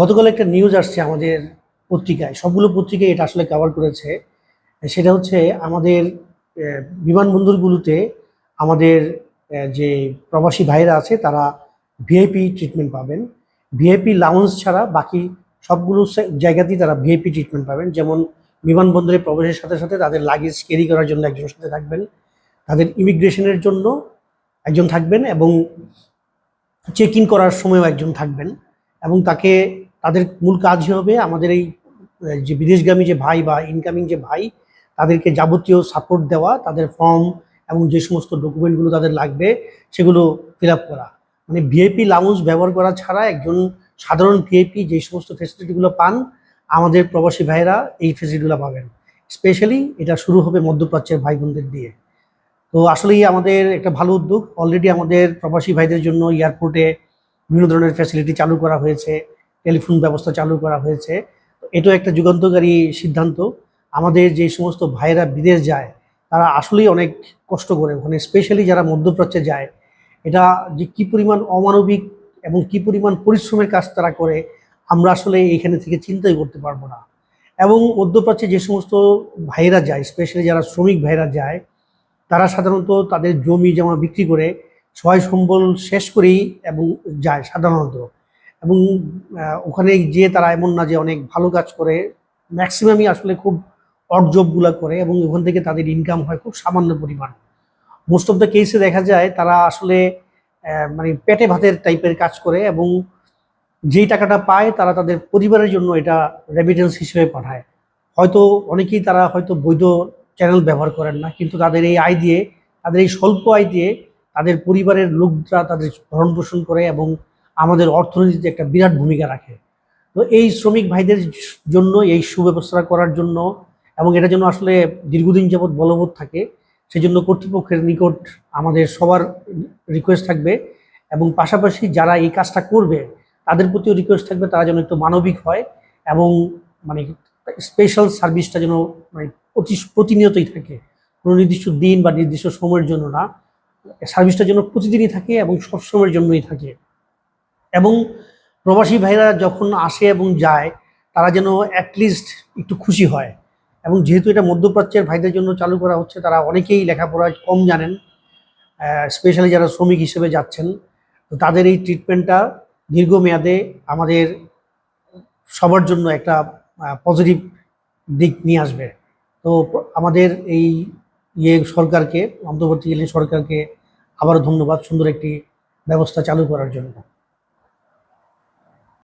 গতকাল একটা নিউজ আসছে আমাদের পত্রিকায়। সবগুলো পত্রিকায় এটা আসলে কভার করেছে। সেটা হচ্ছে আমাদের বিমানবন্দরগুলোতে আমাদের যে প্রবাসী ভাইরা আছে, তারা ভিআইপি ট্রিটমেন্ট পাবেন। ভিআইপি লাউন্স ছাড়া বাকি সবগুলো জায়গাতেই তারা ভিআইপি ট্রিটমেন্ট পাবেন। যেমন বিমানবন্দরে প্রবেশের সাথে সাথে তাদের লাগেজ ক্যারি করার জন্য একজন সাথে থাকবেন। তাদের ইমিগ্রেশনের জন্য একজন থাকবেন এবং চেক ইন করার সময়ও একজন থাকবেন। এবং তাকে তাদের মূল কাজই হবে আমাদের এই যে বিদেশগামী যে ভাই বা ইনকামিং যে ভাই, তাদেরকে যাবতীয় সাপোর্ট দেওয়া, তাদের ফর্ম এবং যে সমস্ত ডকুমেন্টগুলো তাদের লাগবে, সেগুলো ফিল আপ করা। মানে ভিআইপি লাউঞ্জ ব্যবহার করা ছাড়া একজন সাধারণ ভিআইপি যে সমস্ত ফেসিলিটিগুলো পান, আমাদের প্রবাসী ভাইরা এই ফেসিলিটিগুলো পাবেন। স্পেশালি এটা শুরু হবে মধ্যপ্রাচ্যের ভাই বোনদের দিয়ে। তো আসলেই আমাদের একটা ভালো উদ্যোগ। অলরেডি আমাদের প্রবাসী ভাইদের জন্য এয়ারপোর্টে বিভিন্ন ধরনের ফ্যাসিলিটি চালু করা হয়েছে। টেলিফোন ব্যবস্থা চালু করা হয়েছে। এটাও একটা যুগান্তকারী সিদ্ধান্ত। আমাদের যে সমস্ত ভাইয়েরা বিদেশ যায়, তারা আসলেই অনেক কষ্ট করে। ওখানে স্পেশালি যারা মধ্যপ্রাচ্যে যায়, এটা যে কি পরিমাণ অমানবিক এবং কি পরিমাণ পরিশ্রমের কাজ তারা করে, আমরা আসলে এখানে থেকে চিন্তাই করতে পারব না। এবং মধ্যপ্রাচ্যে যে সমস্ত ভাইয়েরা যায় স্পেশালি যারা শ্রমিক ভাইয়েরা যায়, তারা সাধারণত তাদের জমি জমা বিক্রি করে সহায় সম্বল শেষ করেই এবং যায় সাধারণত। এবং ওখানে গিয়ে তারা এমন না যে অনেক ভালো কাজ করে ম্যাক্সিমামই আসলে খুব অড জবগুলো করে এবং ওখান থেকে তাদের ইনকাম হয় খুব সামান্য পরিমাণ। মোস্ট অফ দ্য কেসে দেখা যায় তারা আসলে মানে পেটে ভাতের টাইপের কাজ করে এবং যেই টাকাটা পায় তারা তাদের পরিবারের জন্য এটা রেমিটেন্স হিসেবে পাঠায়। হয়তো অনেকেই তারা হয়তো বৈধ চ্যানেল ব্যবহার করেন না, কিন্তু তাদের এই আয় দিয়ে, তাদের এই স্বল্প আয় দিয়ে তাদের পরিবারের লোকরা তাদের ভরণ পোষণ করে এবং আমাদের অর্থনীতিতে একটা বিরাট ভূমিকা রাখে। তো এই শ্রমিক ভাইদের জন্য, এই সুব্যবস্থা করার জন্য এবং এটা যেন আসলে দীর্ঘদিন যাবৎ বলবৎ থাকে, সেজন্য কর্তৃপক্ষের নিকট আমাদের সবার রিকোয়েস্ট থাকবে এবং পাশাপাশি যারা এই কাজটা করবে, তাদের প্রতিও রিকোয়েস্ট থাকবে তারা যেন একটু মানবিক হয় এবং মানে স্পেশাল সার্ভিসটা যেন মানে অতি প্রতিনিয়তই থাকে। কোনো নির্দিষ্ট দিন বা নির্দিষ্ট সময়ের জন্য না। সার্ভিসটা যেন প্রতিদিনই থাকে এবং সব সময়ের জন্যই থাকে। এবং প্রবাসী ভাইরা যখন আসে এবং যায়, তারা যেন অ্যাটলিস্ট একটু খুশি হয়। এবং যেহেতু এটা মধ্যপ্রাচ্যের ভাইদের জন্য চালু করা হচ্ছে, তারা অনেকেই লেখাপড়া কম জানেন স্পেশালি যারা শ্রমিক হিসেবে যাচ্ছেন, তো তাদের এই ট্রিটমেন্টটা দীর্ঘমেয়াদে আমাদের সবার জন্য একটা পজিটিভ দিক নিয়ে আসবে। তো আমাদের এই ইয়ে সরকারকে, অন্তর্বর্তীকালীন সরকারকে আবারও ধন্যবাদ সুন্দর একটি ব্যবস্থা চালু করার জন্য।